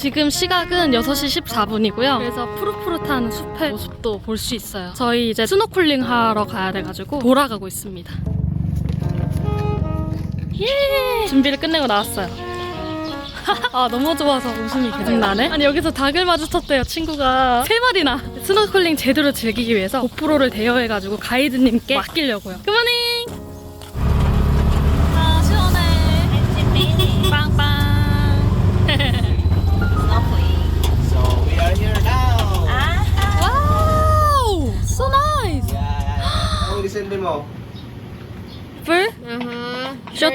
지금 시각은 6시 14분이고요. 그래서 푸릇푸릇한 숲의 모습도 볼 수 있어요. 저희 이제 스노클링 하러 가야 돼가지고 돌아가고 있습니다. 예! 준비를 끝내고 나왔어요. 아 너무 좋아서 웃음이 계속 나네. 아니 여기서 닭을 마주쳤대요 친구가 세 마리나. 스노클링 제대로 즐기기 위해서 고프로를 대여해가지고 가이드님께 맡기려고요. 그만해.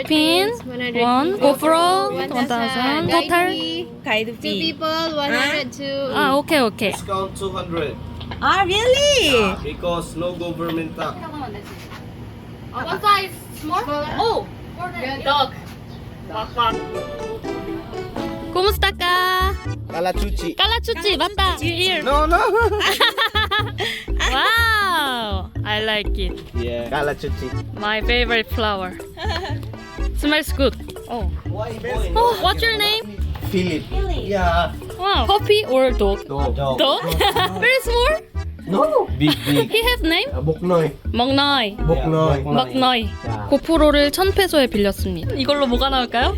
Uh-huh. shot pin, one GoPro, 1000 total. Guide Two fee. people, 102. 아 오케이 오케이. Discount 200. Ah, really? Because no government tax. One size small? Oh, dog. 고무스타카. Kalachuchi. 깔라추치 맞다. Here. No, no. Wow, I like it. yeah. Kalachuchi. My favorite flower. Smells good. Oh. Oh, what's your name? Philip. Yeah. Wow. Puppy or dog? Dog. Dog. Dog? Very small. No. Big, big. He have name? Uh, Buknoy. 먹나이. Buknoy. 먹나이. 고프로를 1000페소에 빌렸습니다. 이걸로 뭐가 나올까요?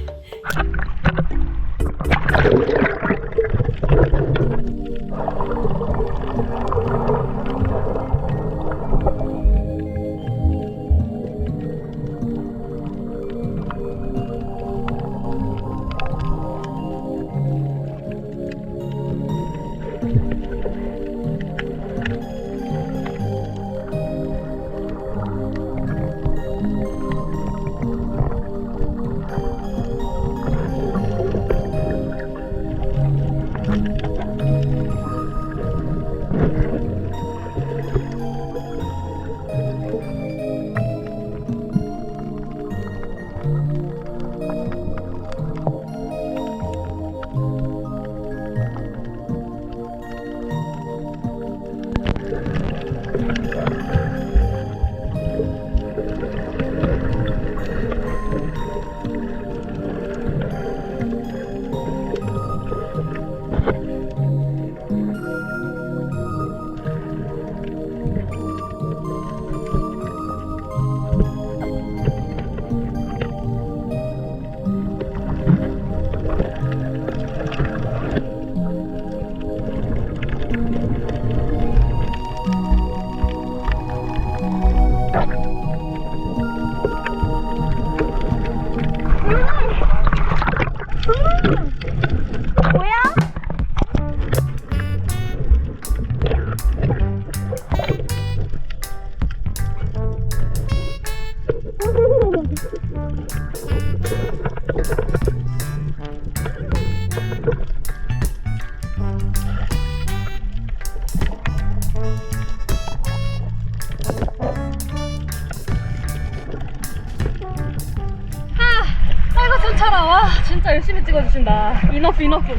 진짜 열심히 찍어주신다 이너프 이너프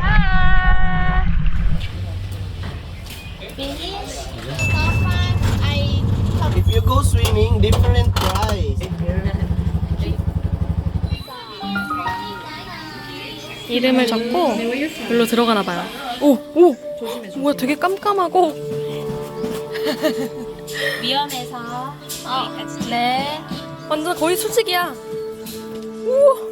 아 I If you go swimming, different price. 이름을 적고 여기로 들어가나 봐요 오! 오! 뭐야 되게 깜깜하고 위험해서 여기까지. 네 완전 거의 수직이야 우와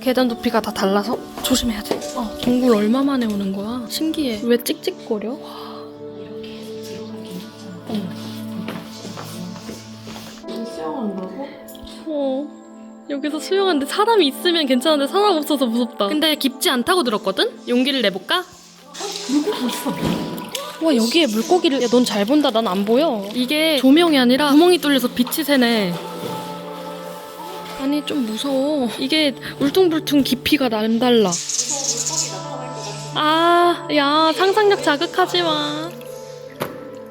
계단 높이가 다 달라서 조심해야 돼 어, 동굴 얼마 만에 오는 거야 신기해 왜 찍찍거려 어. 여기서 수영하는데 사람이 있으면 괜찮은데 사람 없어서 무섭다. 근데 깊지 않다고 들었거든? 용기를 내볼까? 물고기 있어. 와 여기에 물고기를 야 넌 잘 본다 난 안 보여 이게 조명이 아니라 구멍이 뚫려서 빛이 새네 아니 좀 무서워. 이게 울퉁불퉁 깊이가 남달라. 아 야 상상력 자극하지 마.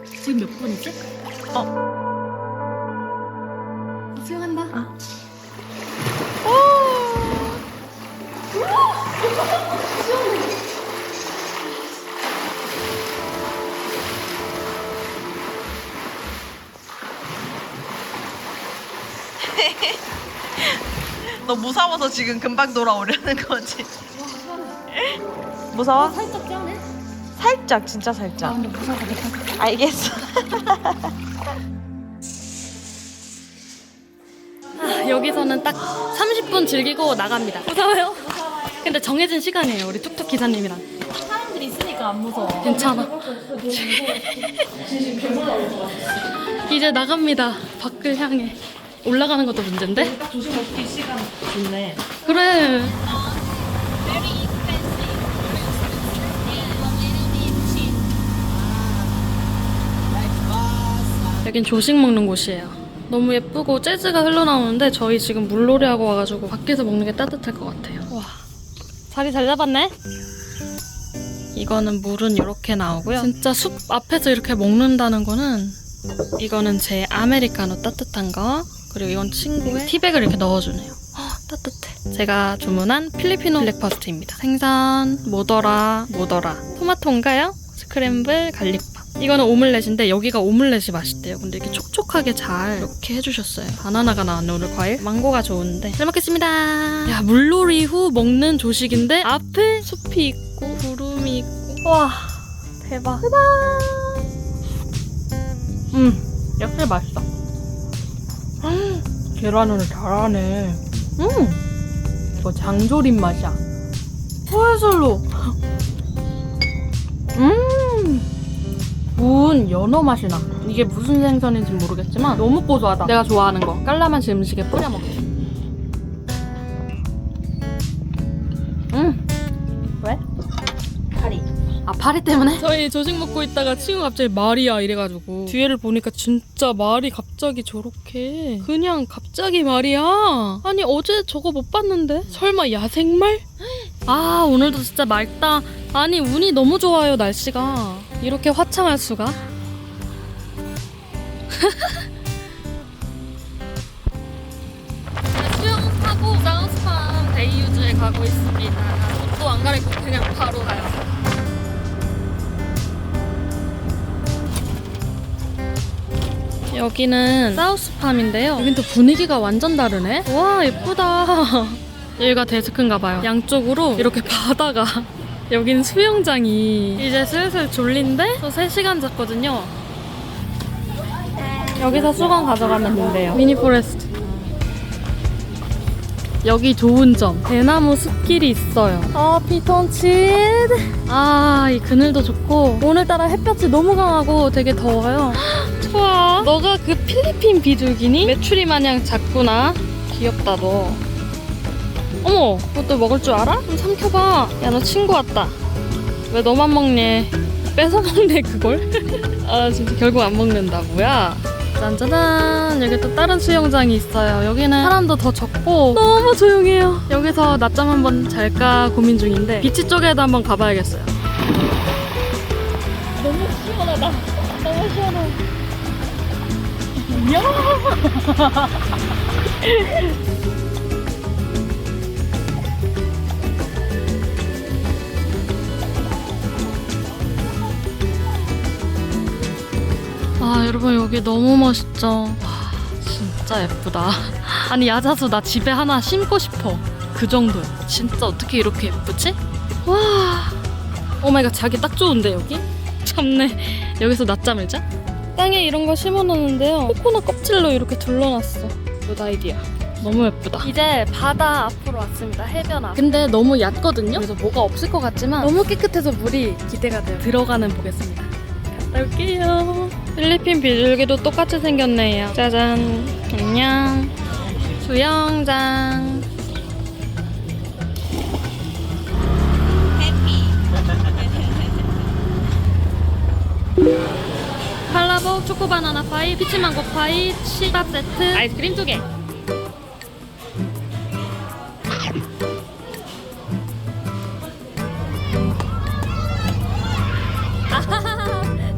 지금 몇 번이지? 어 너 무서워서 지금 금방 돌아오려는 거지. 무서워? 살짝 쩌네. 살짝 진짜 살짝. 근데 무서워서 못하겠어. 알겠어. 아, 여기서는 딱 30분 즐기고 나갑니다. 무서워요? 근데 정해진 시간이에요. 우리 툭툭 기사님이랑. 사람들이 있으니까 안 무서워. 괜찮아. 이제 나갑니다. 밖을 향해. 올라가는 것도 문제인데? 조심 없기 시간 좋네. 그래. 여긴 조식 먹는 곳이에요. 너무 예쁘고 재즈가 흘러나오는데 저희 지금 물놀이 하고 와가지고 밖에서 먹는 게 따뜻할 것 같아요. 와, 자리 잘 잡았네. 이거는 물은 이렇게 나오고요. 진짜 숲 앞에서 이렇게 먹는다는 거는 이거는 제 아메리카노 따뜻한 거 그리고 이건 친구의 티백을 이렇게 넣어주네요. 헉, 따뜻해. 제가 주문한 필리피노 블랙퍼스트입니다. 생선, 뭐더라, 뭐더라. 토마토인가요? 스크램블 갈릭밥. 이거는 오믈렛인데 여기가 오믈렛이 맛있대요. 근데 이렇게 촉촉하게 잘 이렇게 해주셨어요. 바나나가 나왔네 오늘 과일. 망고가 좋은데. 잘 먹겠습니다. 야 물놀이 후 먹는 조식인데 앞에 숲이 있고 구름이 있고. 와 대박. 대박. 음 역시 맛있어. 음, 계란을 잘하네. 음 이거 장조림 맛이야. 푸에슬로. 음. 구운 연어 맛이 나. 이게 무슨 생선인지 모르겠지만 너무 고소하다. 내가 좋아하는 거. 깔라만시 음식에 뿌려 먹기. 파리 때문에? 저희 조식 먹고 있다가 친구가 갑자기 말이야 이래가지고. 뒤에를 보니까 진짜 말이 갑자기 저렇게. 그냥 갑자기 말이야. 아니 어제 저거 못 봤는데? 설마 야생말? 아 오늘도 진짜 맑다. 아니 운이 너무 좋아요 날씨가. 이렇게 화창할 수가? 수영하고 사우스팜 데이유즈에 가고 있습니다. 옷도 안 가리고 그냥 바로 가요 여기는 사우스팜인데요. 여긴 또 분위기가 완전 다르네. 와 예쁘다. 여기가 데스크인가 봐요. 양쪽으로 이렇게 바다가 여기는 수영장이 이제 슬슬 졸린데 또 3시간 잤거든요. 여기서 수건 가져가면 된대요. 미니 포레스트. 여기 좋은 점 대나무 숲길이 있어요. 아 피톤치드. 아이 그늘도 좋고 오늘따라 햇볕이 너무 강하고 되게 더워요. 좋아. 너가 그 필리핀 비둘기니? 메추리 마냥 작구나. 귀엽다 너. 어머, 그것도 먹을 줄 알아? 좀 삼켜봐. 야, 너 친구 왔다. 왜 너만 먹니? 뺏어 먹네 그걸? 아 진짜 결국 안 먹는다. 뭐야? 짠짜잔 여기 또 다른 수영장이 있어요 여기는 사람도 더 적고 너무 조용해요 여기서 낮잠 한번 잘까 고민 중인데 비치 쪽에도 한번 가봐야겠어요 너무 시원하다 너무 시원해 아 여러분 여기 너무 멋있죠? 와 진짜 예쁘다. 아니 야자수 나 집에 하나 심고 싶어. 그 정도야. 진짜 어떻게 이렇게 예쁘지? 와. 오마이갓 자기 딱 좋은데 여기? 참네. 여기서 낮잠을 자? 땅에 이런 거 심어놨는데요. 코코넛 껍질로 이렇게 둘러놨어. 굿 아이디어 너무 예쁘다. 이제 바다 앞으로 왔습니다. 해변 앞. 근데 너무 얕거든요? 그래서 뭐가 없을 것 같지만 너무 깨끗해서 물이 기대가 돼요. 들어가는 보겠습니다. 갔다 올게요. 필리핀 비둘기도 똑같이 생겼네요. 짜잔. 안녕. 수영장 팔라보 초코바나나 파이 피치망고 파이 치밥 세트 아이스크림 두개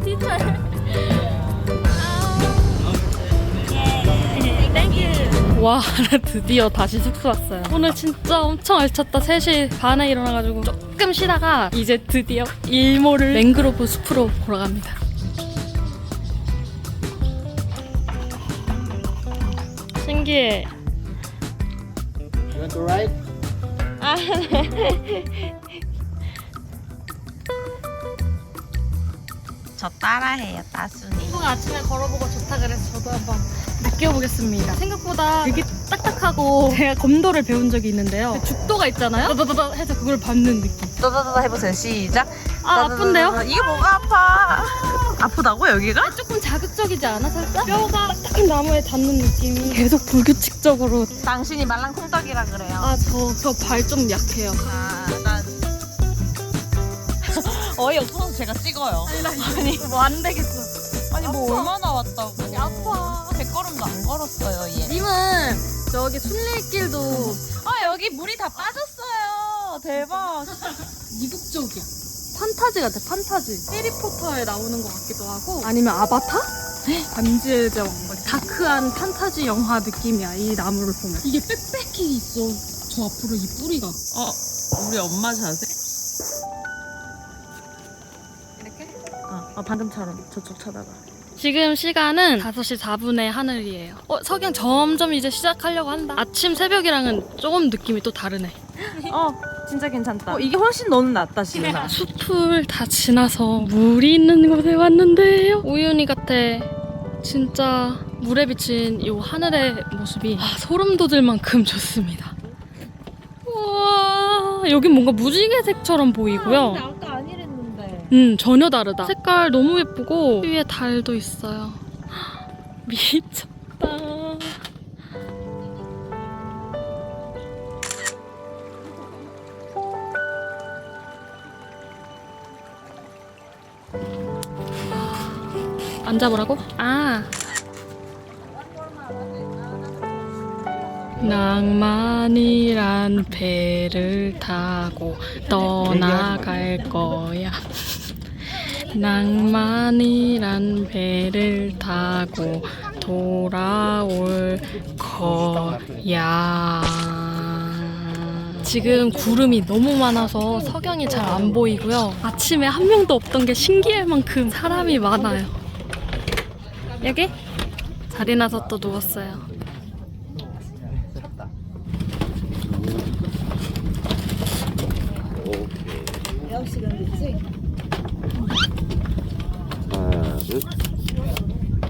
티철 와, 나 드디어 다시 숙소 왔어요. 오늘 진짜 엄청 알찼다. 3시 반에 일어나가지고 조금 쉬다가 이제 드디어 일몰을 맹그로브 숲으로 보러 갑니다. 신기해. You want to ride? 아, 네. 저 따라해요, 따순이. 친구가 아침에 걸어보고 좋다 그래서 저도 한번 느껴보겠습니다. 생각보다 되게 딱딱하고 제가 검도를 배운 적이 있는데요. 그 죽도가 있잖아요. 떠다다다 해서 그걸 밟는 느낌. 떠다다다 해보세요, 시작. 아 아픈데요? 이게 뭐가 아파? 아프다고 여기가? 조금 자극적이지 않아 살짝? 뼈가 딱딱한 나무에 닿는 느낌이 계속 불규칙적으로 당신이 말랑콩떡이라 그래요. 아 저 저 발 좀 약해요. 아, 난 어이 없어서 제가 찍어요. 아니 뭐 안 되겠어. 아니 뭐 얼마나 왔다고? 아니, 아파. 백 걸음도 안 걸었어요 얘. 님은 저기 순례길도 아 여기 물이 다 빠졌어요. 대박. 이국적이야. 판타지 같아, 판타지. 해리포터에 나오는 것 같기도 하고. 아니면 아바타? 반지의 제왕. 뭐 다크한 판타지 영화 느낌이야, 이 나무를 보면. 이게 빽빽히 있어. 저 앞으로 이 뿌리가. 어 우리 엄마 자세? 이렇게? 어, 어 방금처럼 저쪽 쳐다봐. 지금 시간은 5시 4분의 하늘이에요. 어, 석양 점점 이제 시작하려고 한다. 아침 새벽이랑은 조금 느낌이 또 다르네. 어 진짜 괜찮다. 어, 이게 훨씬 너는 낫다 지은아. 숲을 다 지나서 물이 있는 곳에 왔는데요. 우윤희 같아. 진짜 물에 비친 이 하늘의 모습이 아, 소름 돋을 만큼 좋습니다. 우와, 여긴 뭔가 무지개색처럼 보이고요. 아까 아니랬는데. 음, 전혀 다르다. 색깔 너무 예쁘고 위에 달도 있어요. 미쳤다. 앉아보라고? 아. 낭만이란 배를 타고 떠나갈 거야. 낭만이란 배를 타고 돌아올 거야. 지금 구름이 너무 많아서 석양이 잘 안 보이고요. 아침에 한 명도 없던 게 신기할 만큼 사람이 많아요. 여기? 자리 나서 또 누웠어요. 하나, 둘.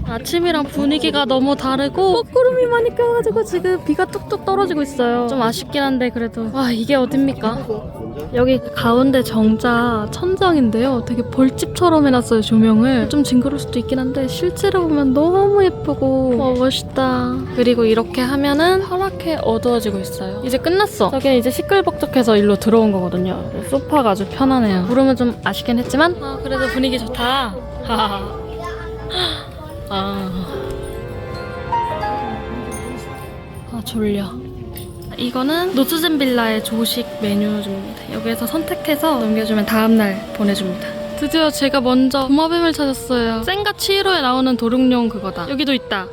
아침이랑 분위기가 너무 다르고 먹구름이 많이 껴가지고 지금 비가 뚝뚝 떨어지고 있어요. 좀 아쉽긴 한데 그래도 와 이게 어딥니까? 여기 가운데 정자 천장인데요. 되게 벌집처럼 해놨어요 조명을. 좀 징그러울 수도 있긴 한데 실제로 보면 너무 예쁘고 와 멋있다. 그리고 이렇게 하면은 파랗게 어두워지고 있어요. 이제 끝났어. 저기 이제 시끌벅적해서 일로 들어온 거거든요. 소파가 아주 편하네요. 구름은 좀 아쉽긴 했지만 아 그래도 분위기 좋다. 아. 아, 졸려. 이거는 노스젠 빌라의 조식 메뉴입니다. 여기에서 선택해서 넘겨주면 다음날 보내줍니다. 드디어 제가 먼저 도마뱀을 찾았어요. 센가 치히로에 나오는 도룡뇽 그거다. 여기도 있다.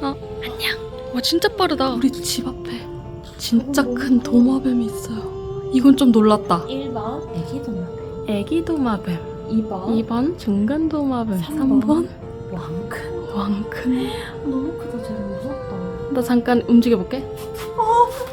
어, 안녕. 와, 진짜 빠르다. 우리 집 앞에 진짜 큰 도마뱀이 있어요. 이건 좀 놀랐다. 1번 애기 도마뱀 애기 도마뱀. 2번 2번 중간 도마뱀. 삼 3번 왕큰 왕큰. 너무 크다 쟤 무섭다 나 잠깐 움직여볼게.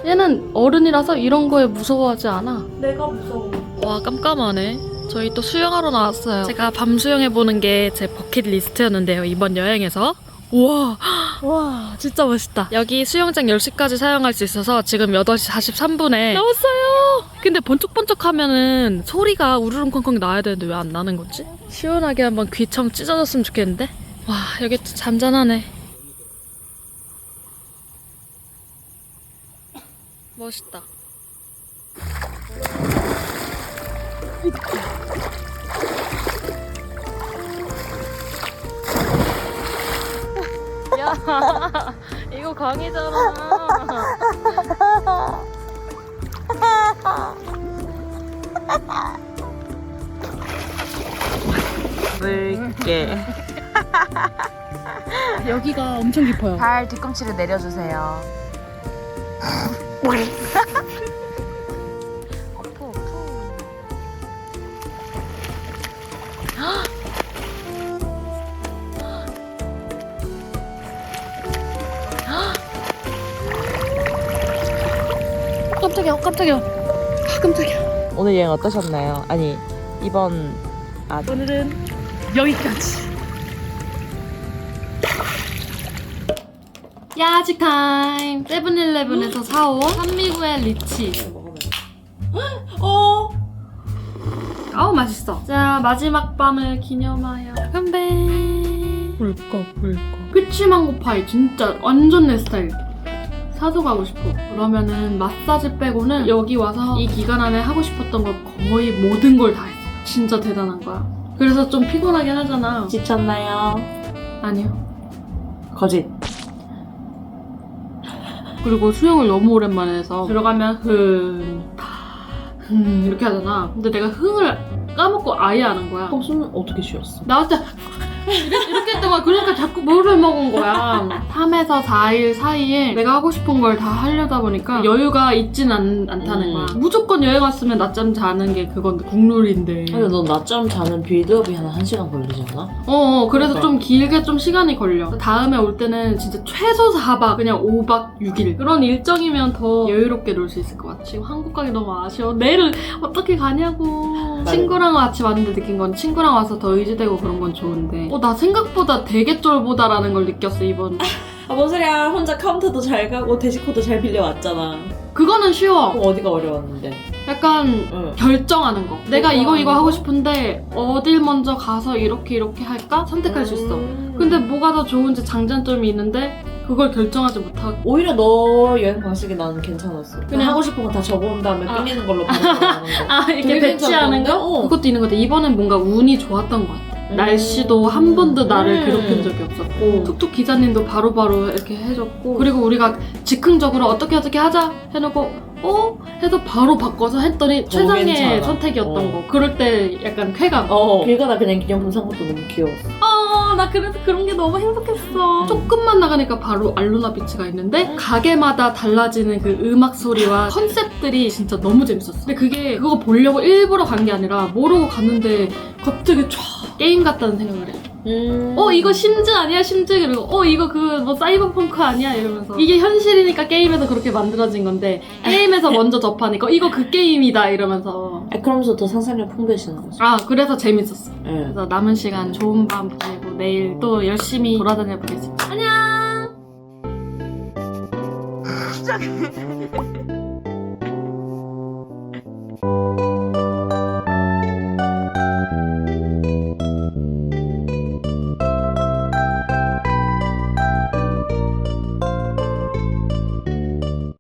얘는 어른이라서 이런 거에 무서워하지 않아. 내가 무서워 와 깜깜하네. 저희 또 수영하러 나왔어요. 제가 밤 수영해보는 게 제 버킷리스트였는데요. 이번 여행에서. 우와, 와, 진짜 멋있다. 여기 수영장 10시까지 사용할 수 있어서 지금 8시 43분에 나왔어요. 근데 번쩍번쩍 하면은 소리가 우르릉쾅쾅 나야 되는데 왜 안 나는 거지? 시원하게 한번 귀청 찢어졌으면 좋겠는데? 와, 여기 또 잔잔하네. 멋있다. 야, 이거 강이잖아. 물게. 여기가 엄청 깊어요. 발 뒤꿈치를 내려주세요. 깜짝이야, 어, 깜짝이야. 아, 깜짝이야. 오늘 여행 어떠셨나요? 아니 이번 아 오늘은 여기까지. 야식 타임. 세븐일레븐에서 사온 산미구의 리치. 어. 아우 맛있어. 자 마지막 밤을 기념하여 건배. 꿀꺽 꿀꺽. 피치망고 파이 진짜 완전 내 스타일. 사서 가고 싶어. 그러면은 마사지 빼고는 여기 와서 이 기간 안에 하고 싶었던 걸 거의 모든 걸 다 했어. 진짜 대단한 거야. 그래서 좀 피곤하긴 하잖아. 지쳤나요? 아니요. 거짓. 그리고 수영을 너무 오랜만에 해서 들어가면 흥, 파, 흥 이렇게 하잖아. 근데 내가 흥을 까먹고 아예 안 한 거야. 어, 숨은 어떻게 쉬었어? 나한테 이렇게, 이렇게 했던 거야. 그러니까 자꾸 물을 먹은 거야. 3에서 4일 사이에 내가 하고 싶은 걸 다 하려다 보니까 여유가 있진 않, 않다는 음. 거야. 무조건 여행 왔으면 낮잠 자는 게 그건 국룰인데. 근데 너 낮잠 자는 빌드업이 한 1시간 걸리지 않아? 어, 어, 그래서 그러니까. 좀 길게 좀 시간이 걸려. 다음에 올 때는 진짜 최소 4박, 그냥 5박 6일. 그런 일정이면 더 여유롭게 놀 수 있을 것 같아. 지금 한국 가기 너무 아쉬워. 내일 어떻게 가냐고. 친구랑 같이 왔는데 느낀 건 친구랑 와서 더 의지되고 그런 건 좋은데. 어, 나 생각보다 되게 쫄보다라는 걸 느꼈어, 이번. 아, 뭔 소리야. 혼자 카운터도 잘 가고 데시코도 잘 빌려왔잖아. 그거는 쉬워. 어디가 어려웠는데? 약간 응. 결정하는 거. 내가 이거 이거 하고 거? 싶은데 어딜 먼저 가서 이렇게 이렇게 할까? 선택할 수 있어. 음. 근데 뭐가 더 좋은지 장단점이 있는데 그걸 결정하지 못하고 오히려 너 여행 방식이 나는 괜찮았어. 그냥 하고 싶은 거 다 적어온 다음에 아. 끌리는 걸로 거. 아 이렇게 되게 배치하는 괜찮던데? 거? 어. 그것도 있는 것 같아 이번엔 뭔가 운이 좋았던 것 같아 음. 날씨도 한 번도 나를 음. 괴롭힌 적이 없었고 음. 툭툭 기사님도 바로바로 이렇게 해줬고 그리고 우리가 즉흥적으로 어떻게 어떻게 하자 해놓고 어? 해서 바로 바꿔서 했더니 더 최상의 괜찮아. 선택이었던 어. 거 그럴 때 약간 쾌감 어. 길 가다 그냥 기념품 산 것도 너무 귀여웠어. 어, 나 그래서 그런 게 너무 행복했어. 조금만 나가니까 바로 알루나 비치가 있는데 가게마다 달라지는 그 음악 소리와 컨셉들이 진짜 너무 재밌었어. 근데 그게 그거 보려고 일부러 간 게 아니라 모르고 갔는데 갑자기 촤 게임 같다는 생각을 해. 음. 어 이거 심즈 아니야 심즈 그리고 어 이거 그 뭐 사이버펑크 아니야 이러면서 이게 현실이니까 게임에서 그렇게 만들어진 건데 게임에서 먼저 접하니까 이거 그 게임이다 이러면서 아, 그러면서 더 상상력 풍부해지는 거지. 아 그래서 재밌었어. 예. 그래서 남은 시간 좋은 밤 보내고 내일 또 열심히 돌아다녀 보겠습니다. 안녕!